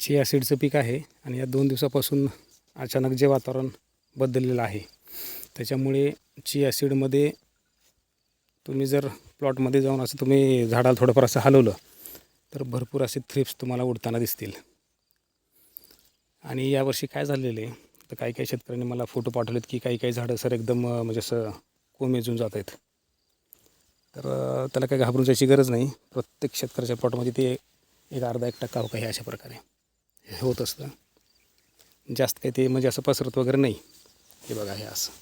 Chia सीडचं पीक आहे आणि या दोन दिवसापासून अचानक जे वातावरण बदललेलं आहे त्याच्यामुळे चिया सीडमध्ये तुम्ही जर प्लॉटमध्ये जाऊन असं तुम्ही झाडाला थोडंफार असं हलवलं तर भरपूर असे थ्रिप्स तुम्हाला उडताना दिसतील. आणि यावर्षी काय झालेलं आहे तर काही काही शेतकऱ्यांनी मला फोटो पाठवलेत की काही काही झाडं सर एकदम म्हणजे असं कोमेजून जात आहेत. तर त्याला काही घाबरून जायची गरज नाही. प्रत्येक शेतकऱ्याच्या प्लॉटमध्ये ते एक अर्धा एक टक्का हो काही अशा प्रकारे. होत असतं. जास्त काही ते म्हणजे असं पसरत वगैरे नाही. हे बघा हे असं.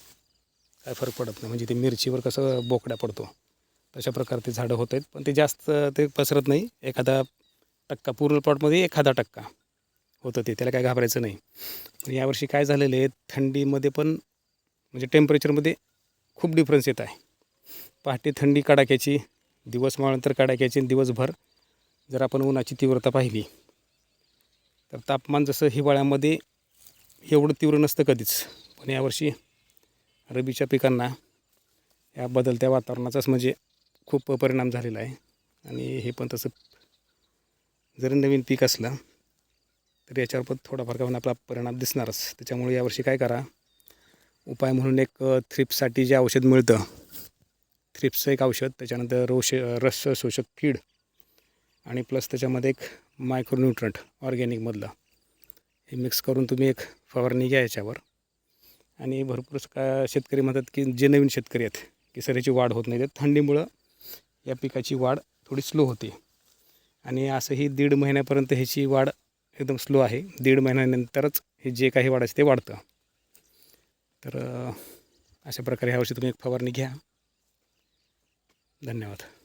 काय फरक पडत नाही. म्हणजे ते मिरचीवर कसं बोकड्या पडतो. तशा प्रकारे ते झाडं होत आहेत. पण ते जास्त ते पसरत नाही. एखादा टक्का पूर्ण प्लॉटमध्ये एखादा टक्का होतं ते. त्याला काय घाबरायचं नाही. पण यावर्षी काय झालेलं आहे थंडीमध्ये पण म्हणजे टेम्परेचरमध्ये खूप डिफरन्स येत आहे. पहाटे थंडी कडाक्याची दिवस माळनंतर कडाक्याची आणि दिवसभर जर आपण उन्हाची तीव्रता पाहिली तर तापमान जसं हिवाळ्यामध्ये एवढं तीव्र नसतं कधीच. पण यावर्षी रबीच्या पिकांना या बदलत्या वातावरणाचाच म्हणजे खूप परिणाम झालेला आहे. आणि हे पण तसं जरी नवीन पीक असलं तर याच्यावर पण थोडाफार का आपला परिणाम दिसणारच. त्याच्यामुळे यावर्षी काय करा उपाय म्हणून एक थ्रिप्ससाठी जे औषध मिळतं थ्रिप्सचं एक औषध त्याच्यानंतर रोश रस शोषक कीड आणि प्लस त्याच्यामध्ये एक मायक्रोन्यूट्रंट ऑर्गॅनिकमधलं हे मिक्स करून तुम्ही एक फवारणी घ्या याच्यावर. आणि भरपूर का शेतकरी म्हणतात की जे नवीन शेतकरी आहेत की सर याची वाढ होत नाही. तर थंडीमुळं या पिकाची वाढ थोडी स्लो होते. आणि असंही दीड महिन्यापर्यंत ह्याची वाढ एकदम स्लो आहे. दीड महिन्यानंतरच हे जे काही वाढायचं ते वाढतं. तर अशा प्रकारे ह्या वर्षी तुम्ही एक फवारणी घ्या. धन्यवाद.